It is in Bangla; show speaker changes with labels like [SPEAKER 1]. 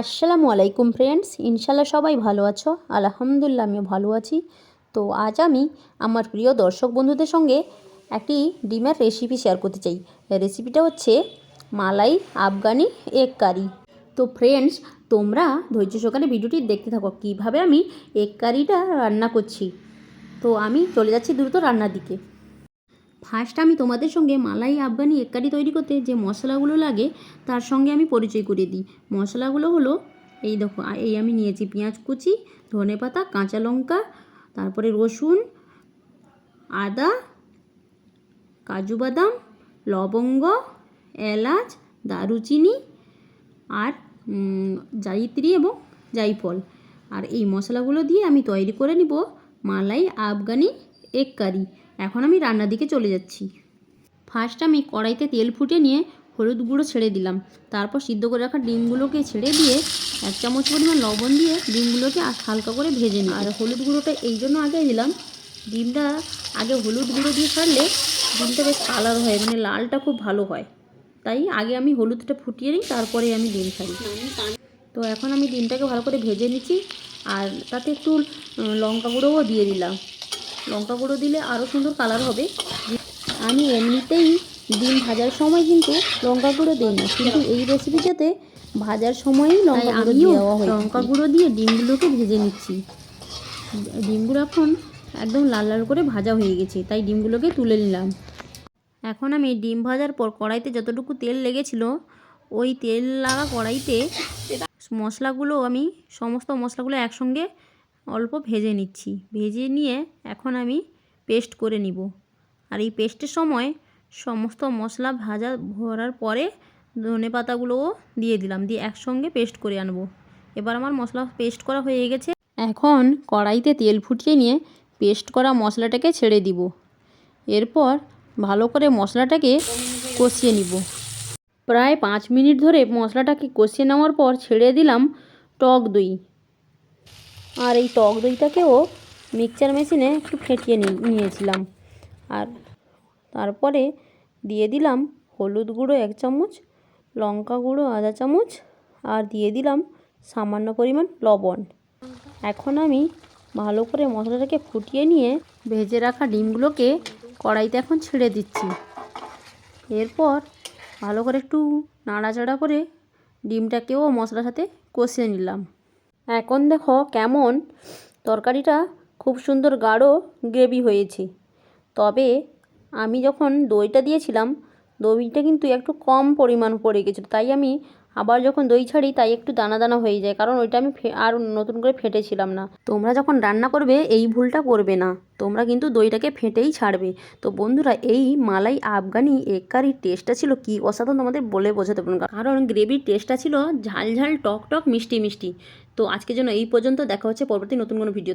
[SPEAKER 1] আসসালামু আলাইকুম ফ্রেন্ডস ইনশাল্লাহ সবাই ভালো আছো? আলহামদুলিল্লাহ, আমিও ভালো আছি। তো আজ আমি আমার প্রিয় দর্শক বন্ধুদের সঙ্গে একটি ডিমের রেসিপি শেয়ার করতে চাই। রেসিপিটা হচ্ছে মালাই আফগানি এগ কারি তো ফ্রেন্ডস তোমরা ধৈর্য সহকারে ভিডিওটি দেখতে থাকো, কীভাবে আমি এগ কারিটা রান্না করছি। তো আমি চলে যাচ্ছি দ্রুত রান্নার দিকে। ফার্স্ট আমি তোমাদের সঙ্গে মালাই আফগানি এক কারি তৈরি করতে যে মশলাগুলো লাগে, তার সঙ্গে আমি পরিচয় করে দিই। মশলাগুলো হলো, এই দেখো এই আমি নিয়েছি পেঁয়াজ কুচি, ধনে পাতা, কাঁচা লঙ্কা, তারপরে রসুন, আদা, কাজু বাদাম, লবঙ্গ, এলাচ, দারুচিনি আর জায়িত্রী এবং জায়ফল। আর এই মশলাগুলো দিয়ে আমি তৈরি করে নিব মালাই আফগানি এগ কারি এখন আমি রান্নার দিকে চলে যাচ্ছি। ফার্স্ট আমি কড়াইতে তেল ফুটে নিয়ে হলুদ গুঁড়ো ছেড়ে দিলাম। তারপর সিদ্ধ করে রাখা ডিমগুলোকে ছেড়ে দিয়ে এক চামচ পরিমাণ লবণ দিয়ে ডিমগুলোকে হালকা করে ভেজে নিই। আর হলুদ গুঁড়োটা এই জন্য আগে দিলাম। ডিমটা আগে হলুদ গুঁড়ো দিয়ে ছাড়লে ডিমটা বেশ কালার হয় মানে লালটা খুব ভালো হয়। তাই আগে আমি হলুদটা ফুটিয়ে নিই, তারপরে আমি ডিম ছাড়ি। তো এখন আমি ডিমটাকে ভালো করে ভেজে নিচ্ছি। আর তাতে একটু লঙ্কা গুঁড়োও দিয়ে দিলাম। লঙ্কা গুঁড়ো দিলে আরও সুন্দর কালার হবে। আমি এমনিতেই ডিম ভাজার সময় কিন্তু লঙ্কা গুঁড়ো দিই না। কিন্তু এই রেসিপিটাতে ভাজার সময়ই লঙ্কা গুঁড়ো দেওয়া হয় লঙ্কা গুঁড়ো দিয়ে ডিমগুলোকে ভেজে নিচ্ছি। ডিমগুলো এখন একদম লাল লাল করে ভাজা হয়ে গেছে তাই ডিমগুলোকে তুলে নিলাম। এখন আমি ডিম ভাজার পর কড়াইতে যতটুকু তেল লেগেছিল ওই তেল লাগা কড়াইতে মশলাগুলো আমি সমস্ত মশলাগুলো একসঙ্গে অল্প ভেজে নিচ্ছি। ভেজে নিয়ে এখন আমি পেস্ট করে নিব। আর এই পেস্টের সময় সমস্ত মশলা ভাজা ভরার পরে ধনে পাতাগুলোও দিয়ে দিলাম, দিয়ে একসঙ্গে পেস্ট করে আনব। এবার আমার মশলা পেস্ট করা হয়ে গেছে। এখন কড়াইতে তেল ফুটিয়ে নিয়ে পেস্ট করা মশলাটাকে ছেড়ে দিব। এরপর ভালো করে মশলাটাকে কষিয়ে নিব। প্রায় পাঁচ মিনিট ধরে মশলাটাকে কষিয়ে নেওয়ার পর ছেড়ে দিলাম টক দই। আর এই টক দইটাকেও মিক্সচার মেশিনে একটু ফেটিয়ে নিয়েছিলাম। আর তারপরে দিয়ে দিলাম হলুদ গুঁড়ো এক চামচ, লঙ্কা গুঁড়ো আধা চামচ, আর দিয়ে দিলাম সামান্য পরিমাণ লবণ। এখন আমি ভালো করে মশলাটাকে ফুটিয়ে নিয়ে ভেজে রাখা ডিমগুলোকে কড়াইতে এখন ছেড়ে দিচ্ছি। এরপর ভালো করে একটু নাড়াচাড়া করে ডিমটাকেও মশলার সাথে কষিয়ে নিলাম। এখন দেখো কেমন তরকারিটা খুব সুন্দর গাঢ় গ্রেভি হয়েছে। তবে আমি যখন দইটা দিয়েছিলাম, দইটা কিন্তু একটু কম পরিমাণ পড়ে গেছিল, তাই আমি আবার যখন দই ছাড়ি, তাই একটু দানা দানা হয়ে যায়, কারণ ওইটা আমি আর নতুন করে ফেটেছিলাম না। তোমরা যখন রান্না করবে, এই ভুলটা করবে না। তোমরা কিন্তু দইটাকে ফেটেই ছাড়বে। তো বন্ধুরা, এই মালাই আফগানি এগ কারির টেস্টটা ছিল কি অসাধারণ তোমাদের বলে বোঝাতে পারব কারণ গ্রেভির টেস্টটা ছিল ঝাল ঝাল, টক টক, মিষ্টি মিষ্টি। তো আজকের জন্য এই পর্যন্ত, দেখা হচ্ছে পরবর্তী নতুন কোনো ভিডিও